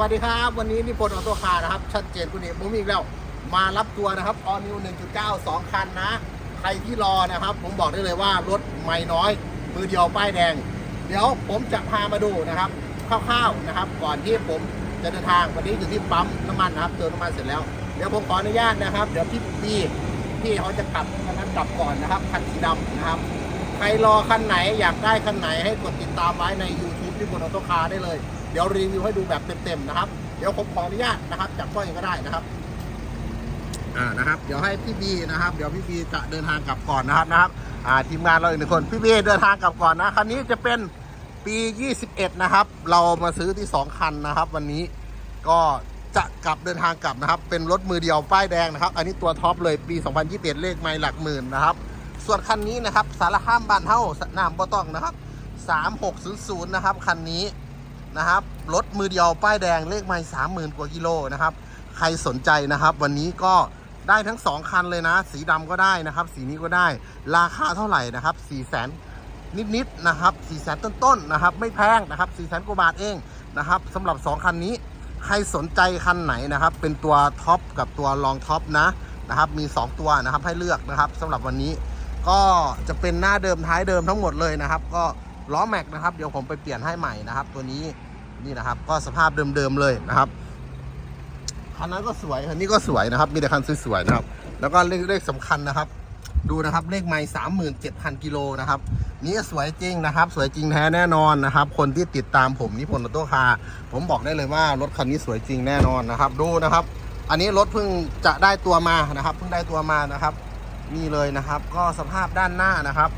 วัสดีครับ วันนี้นิพนธ์ออโต้คาร์นะครับ ชัดเจนคุณเอกมุ้มอีกแล้ว มารับตัวนะครับออนิว1.9 2 คันนะ ใครที่รอนะครับ ผมบอกได้เลยว่ารถไม่น้อย มือเดียวป้ายแดง เดี๋ยวผมจะพามาดูนะครับคร่าวๆนะครับ ก่อนที่ผมจะเดินทางวันนี้อยู่ที่ปั๊มน้ำมันนะครับเติมน้ำมันเสร็จแล้วเดี๋ยวผมขออนุญาตนะครับ เดี๋ยวพี่ปีพี่เขาจะกลับคันนั้นกลับก่อนนะครับคันสีดำนะครับ ใครรอคันไหนอยากได้คันไหนให้กดติดตามไว้ใน YouTube ที่บนออโต้คาร์ได้เลย เดี๋ยวรีวิวให้ดูแบบเต็มๆนะครับ เดี๋ยวผมขออนุญาตนะครับจับก้อยก็ได้นะครับ อ่านะครับ เดี๋ยวให้พี่บีนะครับ เดี๋ยวพี่บีจะเดินทางกลับก่อนนะครับนะครับ อ่าทีมงานเราอีกหนึ่งคนพี่บีเดินทางกลับก่อนนะคันนี้จะเป็นปี 21 นะครับ เรามาซื้อที่ 2 คันนะครับ วันนี้ก็จะกลับเดินทางกลับนะครับ เป็นรถมือเดียวป้ายแดงนะครับ อันนี้ตัวท็อปเลยปี 2021 เลขไมล์หลักหมื่นนะครับ ส่วนคันนี้นะครับ สารห้ามบานเท่าสนามบ่ต้องนะครับ 3600 นะครับคันนี้ นะครับ รถมือเดียวป้ายแดงเลขไมล์30,000กว่ากิโลนะครับ ใครสนใจนะครับ วันนี้ก็ได้ทั้ง 2 คันเลยนะ สีดำก็ได้นะครับ สีนี้ก็ได้ ราคาเท่าไหร่นะครับ4 0 0 0 0 0นิดๆนะครับ4 0 0 0 0ต้นๆนะครับ ไม่แพงนะครับ4 0 0 0 0กว่าบาทเองนะครับสำหรับ 2 คันนี้ ใครสนใจคันไหนนะครับ เป็นตัวท็อปกับตัวรองท็อปนะนะครับ มี 2 ตัวนะครับให้เลือกนะครับสำหรับวันนี้ก็จะเป็นหน้าเดิมท้ายเดิมทั้งหมดเลยนะครับ ก็ ล้อแม็กนะครับเดี๋ยวผมไปเปลี่ยนให้ใหม่นะครับ ตัวนี้นี่นะครับ ก็สภาพเดิมๆเลยนะครับคันนั้นก็สวยคันนี้ก็สวยนะครับ มีแต่คันสวยๆนะครับ แล้วก็เลขเลขสำคัญนะครับ ดูนะครับเลขไม้สามหมื่นเจ็ดพันกิโลนะครับนี่สวยจริงนะครับ สวยจริงแท้แน่นอนนะครับ คนที่ติดตามผมนิพนธ์ออโต้คาร์ผมบอกได้เลยว่ารถคันนี้สวยจริงแน่นอนนะครับ ดูนะครับ อันนี้รถเพิ่งจะได้ตัวมานะครับเพิ่งได้ตัวมานะครับนี่เลยนะครับ ก็สภาพด้านหน้านะครับ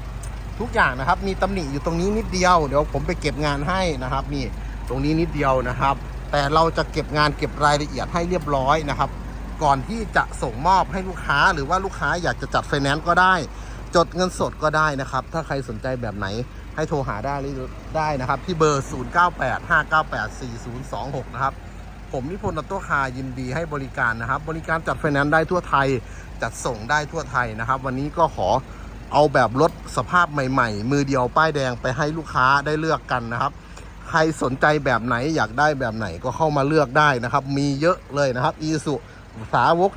ทุกอย่างนะครับ มีตำหนิอยู่ตรงนี้นิดเดียว เดี๋ยวผมไปเก็บงานให้นะครับ นี่ตรงนี้นิดเดียวนะครับ แต่เราจะเก็บงานเก็บรายละเอียดให้เรียบร้อยนะครับ ก่อนที่จะส่งมอบให้ลูกค้า หรือว่าลูกค้าอยากจะจัดไฟแนนซ์ก็ได้ จดเงินสดก็ได้นะครับ ถ้าใครสนใจแบบไหนให้โทรหาได้ได้นะครับ ที่เบอร์ 0985984026 นะครับผมนิพนธ์ออโต้คายินดีให้บริการนะครับ บริการจัดไฟแนนซ์ได้ทั่วไทย จัดส่งได้ทั่วไทยนะครับ วันนี้ก็ขอ เอาแบบรถสภาพใหม่ ๆ มือเดียวป้ายแดงไปให้ลูกค้าได้เลือกกันนะครับ ใครสนใจแบบไหนอยากได้แบบไหนก็เข้ามาเลือกได้นะครับ มีเยอะเลยนะครับอีสุสาวก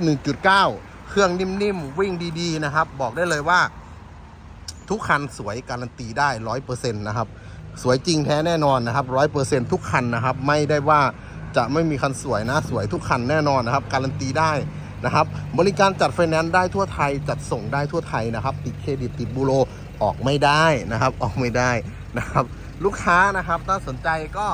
1.9 เครื่องนิ่มๆ วิ่งดีๆ นะครับ บอกได้เลยว่า ทุกคันสวยการันตีได้ร้อยเปอร์เซ็นต์นะครับ สวยจริงแท้แน่นอนนะครับร้อยเปอร์เซ็นต์ทุกคันนะครับ ไม่ได้ว่าจะไม่มีคันสวยนะ สวยทุกคันแน่นอนนะครับ การันตีได้ นะครับ บริการจัดไฟแนนซ์ได้ทั่วไทย จัดส่งได้ทั่วไทยนะครับ ติดเครดิตติดบูโรออกไม่ได้นะครับ ออกไม่ได้นะครับ ลูกค้านะครับถ้าสนใจก็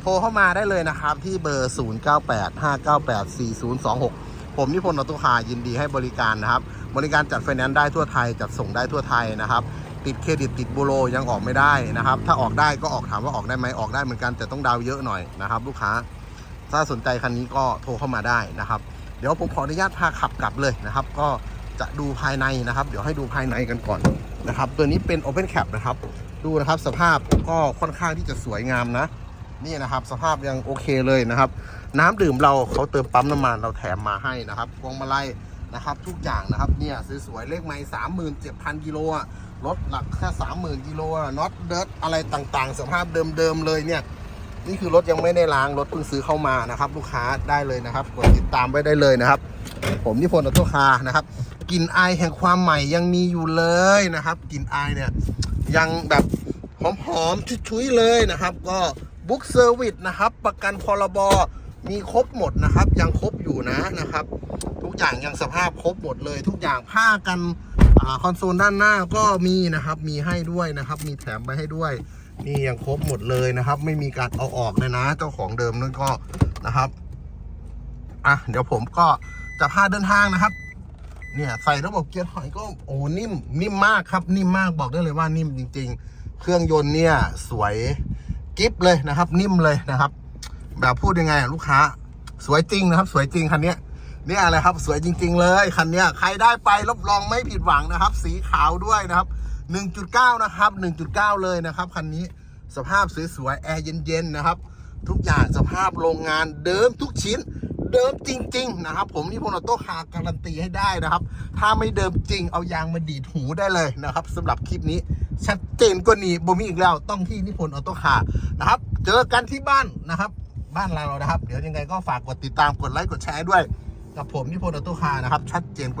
โทรเข้ามาได้เลยนะครับ ที่เบอร์ 0985984026 ผมนิพนธ์อตุคายินดีให้บริการนะครับ บริการจัดไฟแนนซ์ได้ทั่วไทย จัดส่งได้ทั่วไทยนะครับติดเครดิตติดบูโรยังออกไม่ได้นะครับ ถ้าออกได้ก็ออกถามว่าออกได้ไหมออกได้เหมือนกันแต่ต้องดาวเยอะหน่อยนะครับ ลูกค้า ถ้าสนใจคันนี้ก็โทรเข้ามาได้นะครับ เดี๋ยวผมขออนุญาตพาขับกลับเลยนะครับ ก็จะดูภายในนะครับ เดี๋ยวให้ดูภายในกันก่อนนะครับ ตัวนี้เป็น Open Cap นะครับ ดูนะครับสภาพก็ค่อนข้างที่จะสวยงามนะ นี่นะครับ สภาพยังโอเคเลยนะครับ น้ำดื่มเราเขาเติมปั๊มน้ำมันเราแถมมาให้นะครับพวงมาลัยนะครับ ทุกอย่างนะครับเนี่ยสวยๆเลขไม้สามหมื่นเจ็ดพันกิโลอะรถหลักแค่สามหมื่นกิโลน็อตเดิร์อะไรต่างๆ สภาพเดิมๆเลยเนี่ย นี่คือรถยังไม่ได้ล้างรถเพิ่งซื้อเข้ามานะครับ ลูกค้าได้เลยนะครับกดติดตามไว้ได้เลยนะครับ ผมนิพนธ์ออโต้คาร์นะครับกลิ่นอายแห่งความใหม่ยังมีอยู่เลยนะครับกลิ่นอายเนี่ยยังแบบหอมๆชุยๆเลยนะครับ ก็บุ๊กเซอร์วิสนะครับ ประกันพรบมีครบหมดนะครับ ยังครบอยู่นะนะครับ ทุกอย่างยังสภาพครบหมดเลย ทุกอย่างผ้ากันอคอนโซลด้านหน้าก็มีนะครับ มีให้ด้วยนะครับ มีแถมไปให้ด้วย นี่ยังครบหมดเลยนะครับ ไม่มีการเอาออกเลยนะ เจ้าของเดิมนั่นก็นะครับอะเดี๋ยวผมก็จะพาเดินทางนะครับ เนี่ยใส่ระบบเกียร์ถอยก็โอ้นิ่มนิ่มมากครับ นิ่มมากบอกได้เลยว่านิ่มจริง ๆ เครื่องยนต์เนี่ยสวยกิฟเลยนะครับ นิ่มเลยนะครับ แบบพูดยังไงลูกค้า สวยจริงนะครับ สวยจริงคันนี้เนี่ยอะไรครับ สวยจริง ๆ เลยคันเนี้ยใครได้ไปรับรองไม่ผิดหวังนะครับ สีขาวด้วยนะครับ 1.9 นะครับ 1.9 เลยนะครับ คันนี้สภาพสวยๆ แอร์เย็นๆ นะครับ ทุกอย่างสภาพโรงงานเดิมทุกชิ้นเดิมจริง ๆ นะครับ ผมนิพนออโต้คาการันตีให้ได้นะครับ ถ้าไม่เดิมจริงเอายางมาดีดหูได้เลยนะครับสำหรับคลิปนี้ชัดเจนกว่านี้บ่มีอีกแล้วต้องที่นิพนธ์ออโต้คานะครับ เจอกันที่บ้านนะครับ บ้านเรานะครับ เดี๋ยวยังไงก็ฝากกดติดตามกดไลค์กดแชร์ด้วย กับผมนิพนธ์ออโต้คานะครับ ชัดเจนกว่า